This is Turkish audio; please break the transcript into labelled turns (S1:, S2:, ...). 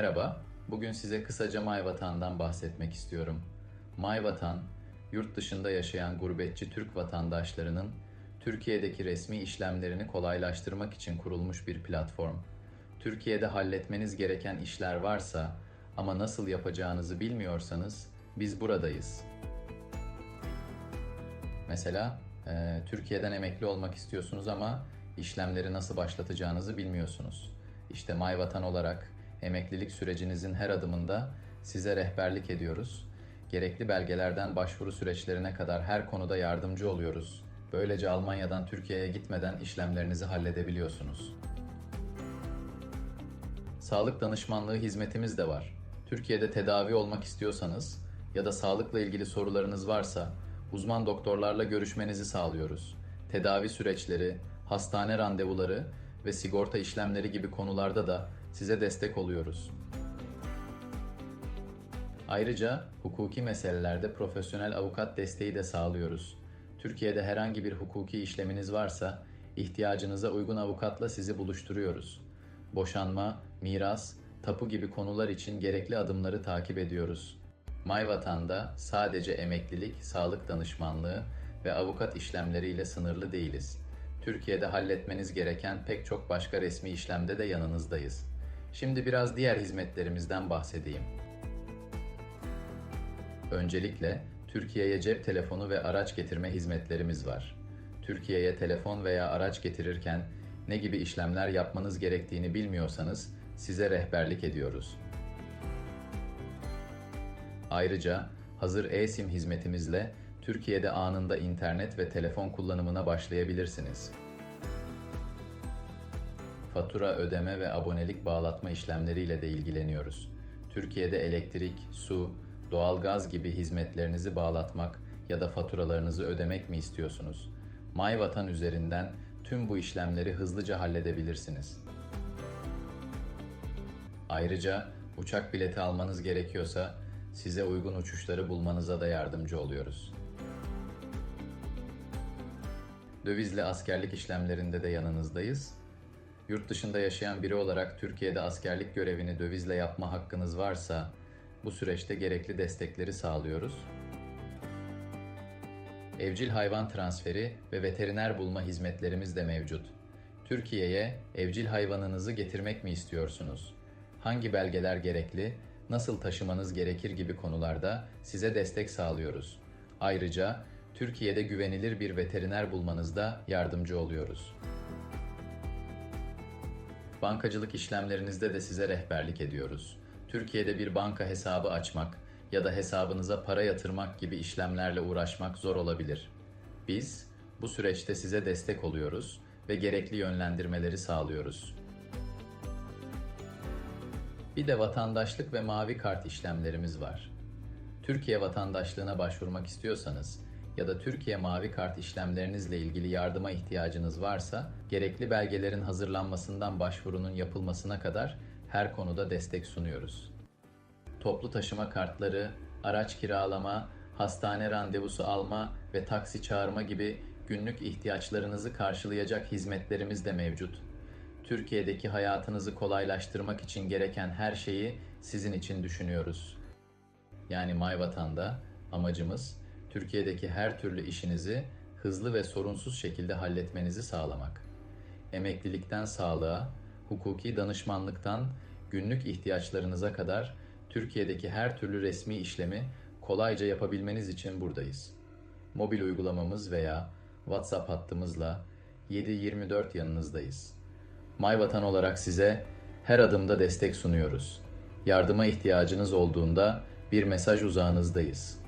S1: Merhaba, bugün size kısaca Mayvatan'dan bahsetmek istiyorum. Mayvatan, yurt dışında yaşayan gurbetçi Türk vatandaşlarının Türkiye'deki resmi işlemlerini kolaylaştırmak için kurulmuş bir platform. Türkiye'de halletmeniz gereken işler varsa ama nasıl yapacağınızı bilmiyorsanız biz buradayız. Mesela e, Türkiye'den emekli olmak istiyorsunuz ama işlemleri nasıl başlatacağınızı bilmiyorsunuz. İşte Mayvatan olarak emeklilik sürecinizin her adımında size rehberlik ediyoruz. Gerekli belgelerden başvuru süreçlerine kadar her konuda yardımcı oluyoruz. Böylece Almanya'dan Türkiye'ye gitmeden işlemlerinizi halledebiliyorsunuz. Sağlık danışmanlığı hizmetimiz de var. Türkiye'de tedavi olmak istiyorsanız ya da sağlıkla ilgili sorularınız varsa uzman doktorlarla görüşmenizi sağlıyoruz. Tedavi süreçleri, hastane randevuları ve sigorta işlemleri gibi konularda da size destek oluyoruz. Ayrıca hukuki meselelerde profesyonel avukat desteği de sağlıyoruz. Türkiye'de herhangi bir hukuki işleminiz varsa ihtiyacınıza uygun avukatla sizi buluşturuyoruz. Boşanma, miras, tapu gibi konular için gerekli adımları takip ediyoruz. Mayvatan'da sadece emeklilik, sağlık danışmanlığı ve avukat işlemleriyle sınırlı değiliz. Türkiye'de halletmeniz gereken pek çok başka resmi işlemde de yanınızdayız. Şimdi biraz diğer hizmetlerimizden bahsedeyim. Öncelikle Türkiye'ye cep telefonu ve araç getirme hizmetlerimiz var. Türkiye'ye telefon veya araç getirirken ne gibi işlemler yapmanız gerektiğini bilmiyorsanız size rehberlik ediyoruz. Ayrıca hazır e-sim hizmetimizle Türkiye'de anında internet ve telefon kullanımına başlayabilirsiniz. Fatura ödeme ve abonelik bağlatma işlemleriyle de ilgileniyoruz. Türkiye'de elektrik, su, doğalgaz gibi hizmetlerinizi bağlatmak ya da faturalarınızı ödemek mi istiyorsunuz? Mayvatan üzerinden tüm bu işlemleri hızlıca halledebilirsiniz. Ayrıca uçak bileti almanız gerekiyorsa size uygun uçuşları bulmanıza da yardımcı oluyoruz. Dövizli askerlik işlemlerinde de yanınızdayız. Yurt dışında yaşayan biri olarak Türkiye'de askerlik görevini dövizle yapma hakkınız varsa bu süreçte gerekli destekleri sağlıyoruz. Evcil hayvan transferi ve veteriner bulma hizmetlerimiz de mevcut. Türkiye'ye evcil hayvanınızı getirmek mi istiyorsunuz? Hangi belgeler gerekli? Nasıl taşımanız gerekir gibi konularda size destek sağlıyoruz. Ayrıca Türkiye'de güvenilir bir veteriner bulmanızda yardımcı oluyoruz. Bankacılık işlemlerinizde de size rehberlik ediyoruz. Türkiye'de bir banka hesabı açmak ya da hesabınıza para yatırmak gibi işlemlerle uğraşmak zor olabilir. Biz bu süreçte size destek oluyoruz ve gerekli yönlendirmeleri sağlıyoruz. Bir de vatandaşlık ve mavi kart işlemlerimiz var. Türkiye vatandaşlığına başvurmak istiyorsanız ya da Türkiye mavi kart işlemlerinizle ilgili yardıma ihtiyacınız varsa gerekli belgelerin hazırlanmasından başvurunun yapılmasına kadar her konuda destek sunuyoruz. Toplu taşıma kartları, araç kiralama, hastane randevusu alma ve taksi çağırma gibi günlük ihtiyaçlarınızı karşılayacak hizmetlerimiz de mevcut. Türkiye'deki hayatınızı kolaylaştırmak için gereken her şeyi sizin için düşünüyoruz. Yani Mayvatan'da amacımız Türkiye'deki her türlü işinizi hızlı ve sorunsuz şekilde halletmenizi sağlamak. Emeklilikten sağlığa, hukuki danışmanlıktan günlük ihtiyaçlarınıza kadar Türkiye'deki her türlü resmi işlemi kolayca yapabilmeniz için buradayız. Mobil uygulamamız veya WhatsApp hattımızla 7/24 yanınızdayız. Mayvatan olarak size her adımda destek sunuyoruz. Yardıma ihtiyacınız olduğunda bir mesaj uzağınızdayız.